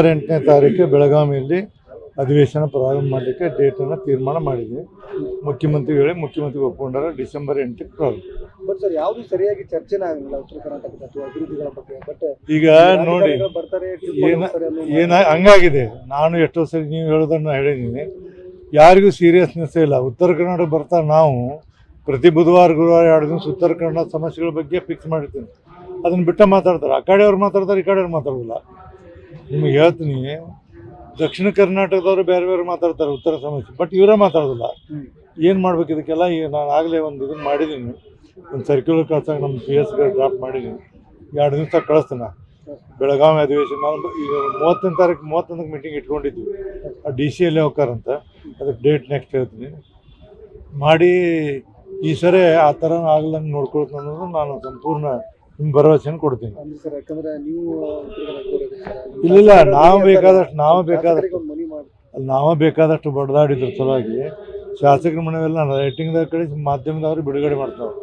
ಎಂಟನೇ ತಾರೀಕು ಬೆಳಗಾವಿಯಲ್ಲಿ ಅಧಿವೇಶನ ಪ್ರಾರಂಭ ಮಾಡಲಿಕ್ಕೆ ಡೇಟನ್ನು ತೀರ್ಮಾನ ಮಾಡಿದ್ವಿ. ಮುಖ್ಯಮಂತ್ರಿಗಳೇ ಮುಖ್ಯಮಂತ್ರಿ ಒಪ್ಕೊಂಡಾರ ಡಿಸೆಂಬರ್ ಎಂಟಕ್ಕೆ ಪ್ರಾರಂಭ. ಬಟ್ ಸರ್ ಯಾವುದು ಸರಿಯಾಗಿ ಚರ್ಚೆನೇ ಆಗಲಿಲ್ಲ ಉತ್ತರ ಕರ್ನಾಟಕದ ಅಭಿವೃದ್ಧಿಗಳ ಬಗ್ಗೆ? ಬಟ್ ಈಗ ನೋಡಿ ಏನ ಹಂಗಾಗಿದೆ. ನಾನು ಎಷ್ಟೋ ಸರಿ ನೀವು ಹೇಳೋದನ್ನು ಹೇಳಿದ್ದೀನಿ ಯಾರಿಗೂ ಸೀರಿಯಸ್ನೆಸ್ ಇಲ್ಲ. ಉತ್ತರ ಕರ್ನಾಟಕ ಬರ್ತಾ ನಾವು ಪ್ರತಿ ಬುಧವಾರ ಗುರುವಾರ ಎರಡು ದಿವಸ ಉತ್ತರ ಕನ್ನಡ ಸಮಸ್ಯೆಗಳ ಬಗ್ಗೆ ಫಿಕ್ಸ್ ಮಾಡಿರ್ತೀನಿ. ಅದನ್ನು ಬಿಟ್ಟ ಮಾತಾಡ್ತಾರೆ. ಆ ಕಡೆಯವ್ರು ಮಾತಾಡ್ತಾರೆ ಈ ಕಡೆಯವ್ರು ಮಾತಾಡೋದಿಲ್ಲ. ನಿಮಗೆ ಹೇಳ್ತೀನಿ, ದಕ್ಷಿಣ ಕರ್ನಾಟಕದವರು ಬೇರೆ ಬೇರೆ ಮಾತಾಡ್ತಾರೆ, ಉತ್ತರ ಸಮಸ್ಯೆ. ಬಟ್ ಇವರೇ ಮಾತಾಡೋದಿಲ್ಲ. ಏನು ಮಾಡ್ಬೇಕು ಇದಕ್ಕೆಲ್ಲ? ಈಗ ನಾನು ಆಗಲೇ ಒಂದು ಇದನ್ನು ಮಾಡಿದ್ದೀನಿ ಒಂದು ಸರ್ಕ್ಯುಲರ್ ಕಳ್ಸಕ್ಕೆ ನಮ್ಮ ಪಿ ಎಸ್ಗೆ ಡ್ರಾಪ್ ಮಾಡಿದ್ದೀನಿ ಎರಡು ದಿವಸ ಕಳಿಸ್ತೀನಿ ಬೆಳಗಾವಿ ಅಧಿವೇಶನ ಈಗ ಮೂವತ್ತೊಂದು ತಾರೀಕು, ಮೂವತ್ತೊಂದಕ್ಕೆ ಮೀಟಿಂಗ್ ಇಟ್ಕೊಂಡಿದ್ವಿ. ಆ ಡಿ ಸಿ ಎಲ್ಲಿ ಹೋಗ್ತಾರಂತ ಅದಕ್ಕೆ ಡೇಟ್ ನೆಕ್ಸ್ಟ್ ಹೇಳ್ತೀನಿ. ಮಾಡಿ ಈ ಸರಿ ಆ ಥರ ಆಗ್ಲಂಗೆ ನೋಡ್ಕೊಳ್ತಾನೋದು ನಾನು ಸಂಪೂರ್ಣ ನಿಮ್ಮ ಭರವಸೆಯನ್ನು ಕೊಡ್ತೀನಿ. ಇಲ್ಲ ಇಲ್ಲ ನಾವು ಬೇಕಾದಷ್ಟು ನಾವು ಬೇಕಾದಷ್ಟು. ನಾವೇ ಬೇಕಾದಷ್ಟು ಬಡ್ದಾಡಿದ್ರ ಸಲುವಾಗಿ. ಶಾಸಕರ ಮನೆಯವೆಲ್ಲ ರೈಟಿಂಗ್ದಾಗ ಕಡೆ ಮಾಧ್ಯಮದವ್ರು ಬಿಡುಗಡೆ ಮಾಡ್ತಾವೆ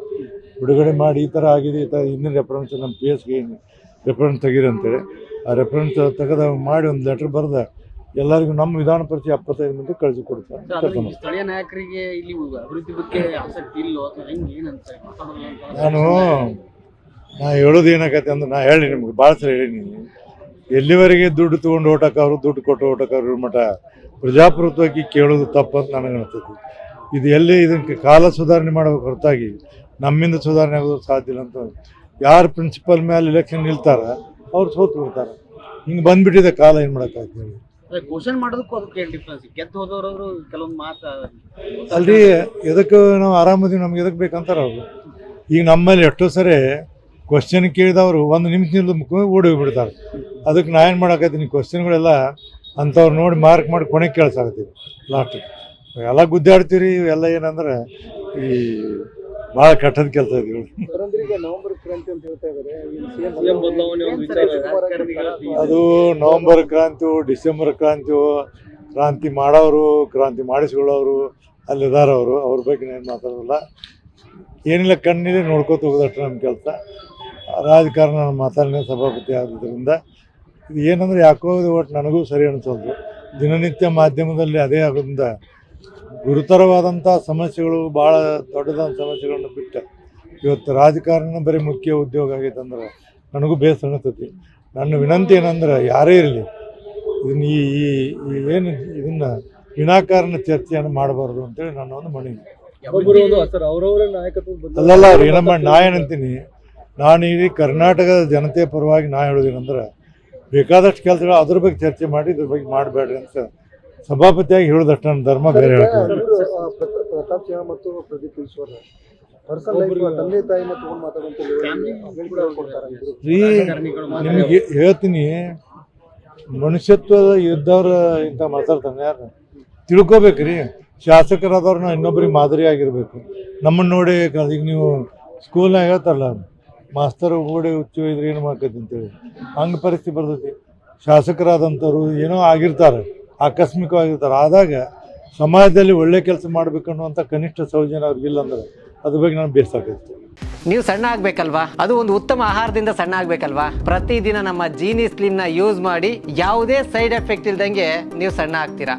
ಬಿಡುಗಡೆ ಮಾಡಿ ಈ ಥರ ಆಗಿದೆ ಈ ಥರ ಹಿಂದಿನ ರೆಫರೆನ್ಸ್ ನಮ್ಮ ಪಿ ಎಸ್ಗೆ ರೆಫರೆನ್ಸ್ ತೆಗೀರಿ ಅಂತೇಳಿ. ಆ ರೆಫರೆನ್ಸ್ ತೆಗೆದ ಮಾಡಿ ಒಂದು ಲೆಟ್ರ್ ಬರೆದ ಎಲ್ಲರಿಗೂ ನಮ್ಮ ವಿಧಾನ ಪರಿಚಯ ಎಪ್ಪತ್ತೈದು ಮಂದಿ ಕಳಿಸಿ ಕೊಡ್ತಾರೆ ಸ್ಥಳೀಯ ನಾಯಕರಿಗೆ ಇಲ್ಲಿ ಅಭಿವೃದ್ಧಿ ಬಗ್ಗೆ ಆಸಕ್ತಿ ನಾನು ನಾ ಹೇಳೋದು ಏನಾಗತ್ತೆ ಅಂದ್ರೆ ನಾ ಹೇಳಿ ನಿಮ್ಗೆ ಭಾಳ ಸರಿ ಹೇಳಿನಿ. ಎಲ್ಲಿವರೆಗೆ ದುಡ್ಡು ತೊಗೊಂಡು ಓಟಕ್ಕವ್ರು ದುಡ್ಡು ಕೊಟ್ಟು ಓಟಕ್ಕವ್ರು ಮಠ ಪ್ರಜಾಪ್ರಭುತ್ವಕ್ಕೆ ಕೇಳೋದು ತಪ್ಪಂತ ನನಗೆ ಅನಿಸ್ತದೆ ಇದು ಎಲ್ಲಿ ಇದಕ್ಕೆ ಕಾಲ ಸುಧಾರಣೆ ಮಾಡಬೇಕು ಹೊರತಾಗಿ ನಮ್ಮಿಂದ ಸುಧಾರಣೆ ಆಗೋದು ಸಾಧ್ಯ ಇಲ್ಲ ಅಂತ ಯಾರು ಪ್ರಿನ್ಸಿಪಲ್ ಮೇಲೆ ಇಲೆಕ್ಷನ್ ನಿಲ್ತಾರ ಅವ್ರು ಸೋತು ಬಿಡ್ತಾರೆ. ಹಿಂಗೆ ಬಂದ್ಬಿಟ್ಟಿದೆ ಕಾಲ ಏನು ಮಾಡೋಕ್ಕಾಗ್ತದೆ ಕ್ವಶನ್ ಮಾಡೋದಕ್ಕೂ ಅದಕ್ಕೆ ಏನು ಡಿಫ್ರೆನ್ಸ್ ಗೆದ್ದು ಹೋದವರು ಕೆಲವೊಂದು ಮಾತು ಅಲ್ರಿ ಎದಕ್ಕೆ ನಾವು ಆರಾಮದೀವಿ ನಮ್ಗೆ ಎದಕ್ಕೆ ಬೇಕಂತಾರ ಅವರು. ಈಗ ನಮ್ಮಲ್ಲಿ ಎಷ್ಟೋ ಸರಿ ಕ್ವಶನ್ ಕೇಳಿದವರು ಒಂದು ನಿಮಿಷದಿಂದ ಮುಖ ಓಡಿ ಹೋಗ್ಬಿಡ್ತಾರೆ. ಅದಕ್ಕೆ ನಾ ಏನು ಮಾಡಕತ್ತೀನಿ ಕ್ವಶನ್ಗಳೆಲ್ಲ ಅಂಥವ್ರು ನೋಡಿ ಮಾರ್ಕ್ ಮಾಡಿ ಕೊನೆಗೆ ಕೇಳಿಸಾಕತ್ತೀವಿ ಲಾಸ್ಟ್ ಎಲ್ಲ ಗುದ್ದಾಡ್ತೀರಿ ಇವೆಲ್ಲ ಏನಂದ್ರೆ ಈ ಭಾಳ ಕಟ್ಟದ ಕೆಲಸ ಇದು ಸರ್ ಅಂದ್ರೆ ಈಗ ನವೆಂಬರ್ ಕ್ರಾಂತಿ ಅಂತ ಹೇಳ್ತಾ ಇದಾರೆ ಸಿಎಂ ಬದಲಾವಣೆ ಒಂದು ವಿಚಾರ ರಾಜಕಾರಣಿಗಳ ಅದು ನವಂಬರ್ ಕ್ರಾಂತಿ ಡಿಸೆಂಬರ್ ಕ್ರಾಂತಿಯು ಕ್ರಾಂತಿ ಮಾಡೋರು ಕ್ರಾಂತಿ ಮಾಡಿಸ್ಕೊಳ್ಳೋರು ಅಲ್ಲಿದಾರ ಅವರು ಅವ್ರ ಬಗ್ಗೆ ಏನು ಮಾತಾಡೋದಿಲ್ಲ. ಏನಿಲ್ಲ ಕಣ್ಣಿದೆ ನೋಡ್ಕೋತ ಹೋಗೋದಷ್ಟು ನಮ್ಮ ಕೆಲಸ. ರಾಜಕಾರಣ ಮಾತಾಡನೆ ಸಭಾಪತಿ ಆಗೋದ್ರಿಂದ ಇದು ಏನಂದ್ರೆ ಯಾಕೋ ಇದು ಒಟ್ಟು ನನಗೂ ಸರಿ ಅನಿಸೋದು. ದಿನನಿತ್ಯ ಮಾಧ್ಯಮದಲ್ಲಿ ಅದೇ ಆಗೋದ್ರಿಂದ ಗುರುತರವಾದಂಥ ಸಮಸ್ಯೆಗಳು ಭಾಳ ದೊಡ್ಡದಾದ ಸಮಸ್ಯೆಗಳನ್ನು ಬಿಟ್ಟ ಇವತ್ತು ರಾಜಕಾರಣ ಬರೀ ಮುಖ್ಯ ಉದ್ಯೋಗ ಆಗೈತೆ ಅಂದ್ರೆ ನನಗೂ ಬೇಸರ ಅನಿಸ್ತೈತಿ. ನನ್ನ ವಿನಂತಿ ಏನಂದ್ರೆ ಯಾರೇ ಇರಲಿ ಇದನ್ನ ಈ ಏನು ಇದನ್ನ ವಿನಾಕಾರಣ ಚರ್ಚೆಯನ್ನು ಮಾಡಬಾರ್ದು ಅಂತೇಳಿ ನನ್ನ ಒಂದು ಮನವಿ. ಅಲ್ಲಲ್ಲ ಅವ್ರು ಏನಮ್ಮ ನಾ ಏನಂತೀನಿ ನಾನು ಇಡೀ ಕರ್ನಾಟಕದ ಜನತೆಯ ಪರವಾಗಿ ನಾ ಹೇಳೋದೇನಂದ್ರೆ ಬೇಕಾದಷ್ಟು ಕೆಲಸಗಳು ಅದ್ರ ಬಗ್ಗೆ ಚರ್ಚೆ ಮಾಡಿ ಇದ್ರ ಬಗ್ಗೆ ಮಾಡಬೇಡ್ರಿ ಅಂತ ಸಭಾಪತಿಯಾಗಿ ಹೇಳೋದಷ್ಟು ನನ್ನ ಧರ್ಮ ಬೇರೆ ಪ್ರತಾಪ್ ಸಿಂಹ ಮತ್ತು ಪ್ರದೀಪ್ ಈಶ್ವರ್ ಪರ್ಸನಲ್ ಲೈಫ್ ತಂದೆ ತಾಯಿನ ತಗೊಂಡು ಮಾತಾಡುವಂತ ಹೇಳಿಕೆ ಕೊಡ್ತಾರೆ ಇಬ್ರು. ರೀ ರಾಜಕಾರಣಿಗಳು ಮಾತ್ರ ನಿಮಗೆ ಹೇಳ್ತೀನಿ ಮನುಷ್ಯತ್ವದ ಇದ್ದವ್ರ ಇಂಥ ಮಾತಾಡ್ತಾನೆ ಯಾರು ತಿಳ್ಕೊಬೇಕ್ರಿ. ಶಾಸಕರಾದವ್ರನ್ನ ಇನ್ನೊಬ್ರಿಗೆ ಮಾದರಿ ಆಗಿರ್ಬೇಕು ನಮ್ಮನ್ನ ನೋಡಿ ಈಗ ನೀವು ಸ್ಕೂಲ್ನಾಗ ಹೇಳ್ತಾರಲ್ಲ ಮಾಸ್ತರ್ ಓಡಿ ಹುಚ್ಚು ಇದ್ರೆ ಏನು ಮಾಡ್ಕೈತಿ ಅಂತೇಳಿ. ಹಂಗೆ ಪರಿಸ್ಥಿತಿ ಬರ್ತೈತಿ. ಶಾಸಕರಾದಂಥವ್ರು ಏನೋ ಆಗಿರ್ತಾರೆ, ಆಕಸ್ಮಿಕವಾಗಿರ್ತಾರೆ. ಆದಾಗ ಸಮಾಜದಲ್ಲಿ ಒಳ್ಳೆ ಕೆಲಸ ಮಾಡ್ಬೇಕು ಅನ್ನುವಂಥ ಕನಿಷ್ಠ ಸೌಜನ್ಯ ಅವ್ರಿಗಿಲ್ಲ ಅಂದ್ರೆ ಅದ್ರ ಬಗ್ಗೆ ನಾನು ಬೇಸಾಕೈತಿ ನೀವು ಸಣ್ಣ ಆಗ್ಬೇಕಲ್ವಾ? ಅದು ಒಂದು ಉತ್ತಮ ಆಹಾರದಿಂದ ಸಣ್ಣ ಆಗ್ಬೇಕಲ್ವಾ? ಪ್ರತಿದಿನ ನಮ್ಮ ಜೀನಿ ಸ್ಲಿಮ್ನ ಯೂಸ್ ಮಾಡಿ ಯಾವುದೇ ಸೈಡ್ ಎಫೆಕ್ಟ್ ಇಲ್ದಂಗೆ ನೀವು ಸಣ್ಣ ಆಗ್ತೀರಾ?